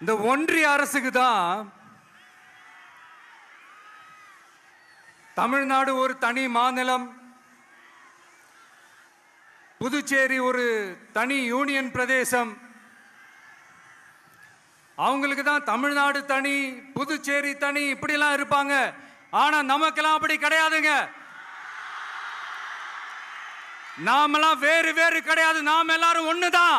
இந்த ஒன்றிய அரசுக்கு தான் தமிழ்நாடு ஒரு தனி மாநிலம். புதுச்சேரி ஒரு தனி யூனியன் பிரதேசம். அவங்களுக்கு தான் தமிழ்நாடு தனி புதுச்சேரி தனி இப்படிலாம் இருப்பாங்க. ஆனா நமக்கெல்லாம் அப்படி கிடையாதுங்க. நாமெல்லாம் வேறு வேறு கிடையாது. நாம் எல்லாரும் ஒண்ணுதான்.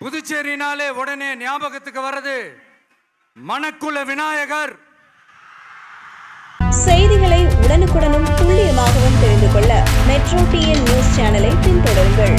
புதுச்சேரினாலே உடனே ஞாபகத்துக்கு வர்றது மணக்குள விநாயகர். செய்திகளை உடனுக்குடனும் துல்லியமாகவும் தெரிந்து கொள்ள மெட்ரோ டிஎன் நியூஸ் சேனலை பின்தொடருங்கள்.